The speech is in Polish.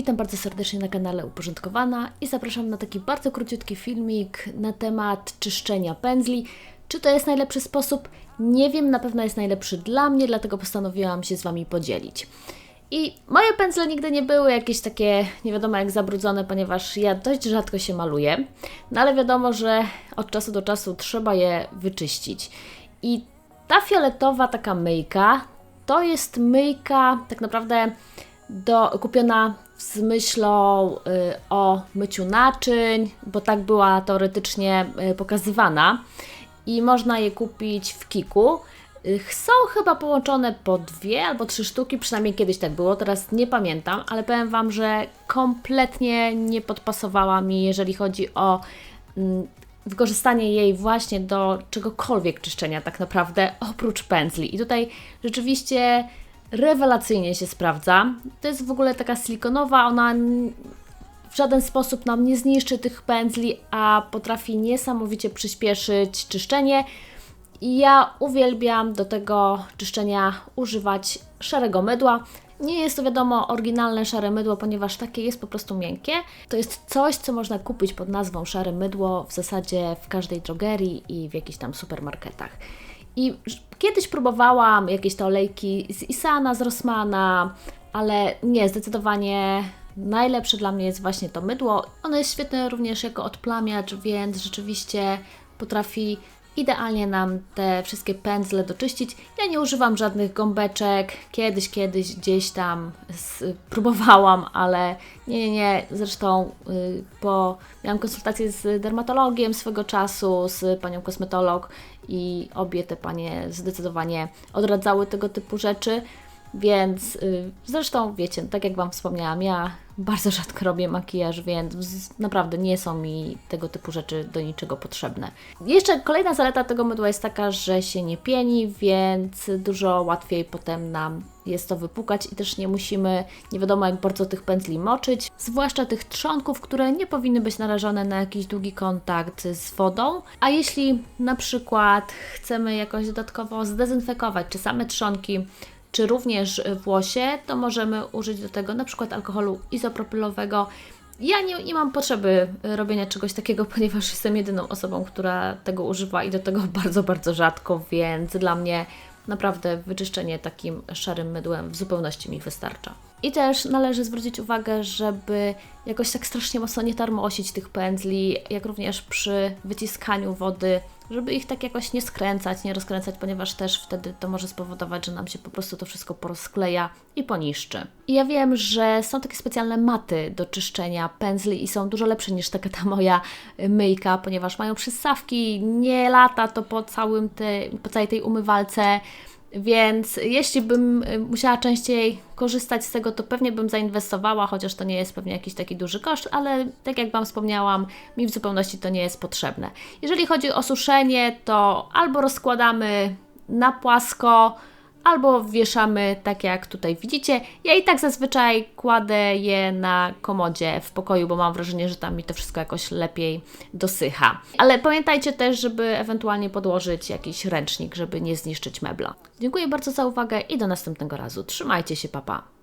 Witam bardzo serdecznie na kanale Uporządkowana i zapraszam na taki bardzo króciutki filmik na temat czyszczenia pędzli. Czy to jest najlepszy sposób? Nie wiem, na pewno jest najlepszy dla mnie, dlatego postanowiłam się z Wami podzielić. I moje pędzle nigdy nie były jakieś takie, nie wiadomo jak zabrudzone, ponieważ ja dość rzadko się maluję. No ale wiadomo, że od czasu do czasu trzeba je wyczyścić. I ta fioletowa taka myjka to jest myjka tak naprawdę do, kupiona z myślą y, o myciu naczyń, bo tak była teoretycznie y, pokazywana i można je kupić w Kiku. Y, Są chyba połączone po dwie albo trzy sztuki, przynajmniej kiedyś tak było, teraz nie pamiętam, ale powiem Wam, że kompletnie nie podpasowała mi, jeżeli chodzi o mm, wykorzystanie jej właśnie do czegokolwiek czyszczenia, tak naprawdę, oprócz pędzli. I tutaj rzeczywiście rewelacyjnie się sprawdza. To jest w ogóle taka silikonowa, ona w żaden sposób nam nie zniszczy tych pędzli, a potrafi niesamowicie przyspieszyć czyszczenie. I ja uwielbiam do tego czyszczenia używać szarego mydła. Nie jest to wiadomo oryginalne szare mydło, ponieważ takie jest po prostu miękkie. To jest coś, co można kupić pod nazwą szare mydło w zasadzie w każdej drogerii i w jakichś tam supermarketach. I kiedyś próbowałam jakieś te olejki z Isana, z Rossmana, ale nie, zdecydowanie najlepsze dla mnie jest właśnie to mydło. Ono jest świetne również jako odplamiacz, więc rzeczywiście potrafi idealnie nam te wszystkie pędzle doczyścić. Ja nie używam żadnych gąbeczek. Kiedyś, kiedyś gdzieś tam próbowałam, ale nie, nie, nie. Zresztą y, po, miałam konsultację z dermatologiem swego czasu, z panią kosmetolog i obie te panie zdecydowanie odradzały tego typu rzeczy. Więc y, zresztą wiecie, tak jak Wam wspomniałam, ja bardzo rzadko robię makijaż, więc naprawdę nie są mi tego typu rzeczy do niczego potrzebne. Jeszcze kolejna zaleta tego mydła jest taka, że się nie pieni, więc dużo łatwiej potem nam jest to wypukać i też nie musimy nie wiadomo jak bardzo tych pędzli moczyć, zwłaszcza tych trzonków, które nie powinny być narażone na jakiś długi kontakt z wodą. A jeśli na przykład chcemy jakoś dodatkowo zdezynfekować, czy same trzonki, czy również włosie, to możemy użyć do tego na przykład alkoholu izopropylowego. Ja nie, nie mam potrzeby robienia czegoś takiego, ponieważ jestem jedyną osobą, która tego używa i do tego bardzo, bardzo rzadko, więc dla mnie naprawdę wyczyszczenie takim szarym mydłem w zupełności mi wystarcza. I też należy zwrócić uwagę, żeby jakoś tak strasznie mocno nie tarmosić tych pędzli, jak również przy wyciskaniu wody, żeby ich tak jakoś nie skręcać, nie rozkręcać, ponieważ też wtedy to może spowodować, że nam się po prostu to wszystko porozkleja i poniszczy. I ja wiem, że są takie specjalne maty do czyszczenia pędzli i są dużo lepsze niż taka ta moja myjka, ponieważ mają przystawki, nie lata to po, całym te, po całej tej umywalce. Więc jeśli bym y, musiała częściej korzystać z tego, to pewnie bym zainwestowała, chociaż to nie jest pewnie jakiś taki duży koszt, ale tak jak Wam wspomniałam, mi w zupełności to nie jest potrzebne. Jeżeli chodzi o suszenie, to albo rozkładamy na płasko, albo wieszamy tak jak tutaj widzicie. Ja i tak zazwyczaj kładę je na komodzie w pokoju, bo mam wrażenie, że tam mi to wszystko jakoś lepiej dosycha. Ale pamiętajcie też, żeby ewentualnie podłożyć jakiś ręcznik, żeby nie zniszczyć mebla. Dziękuję bardzo za uwagę i do następnego razu. Trzymajcie się, papa.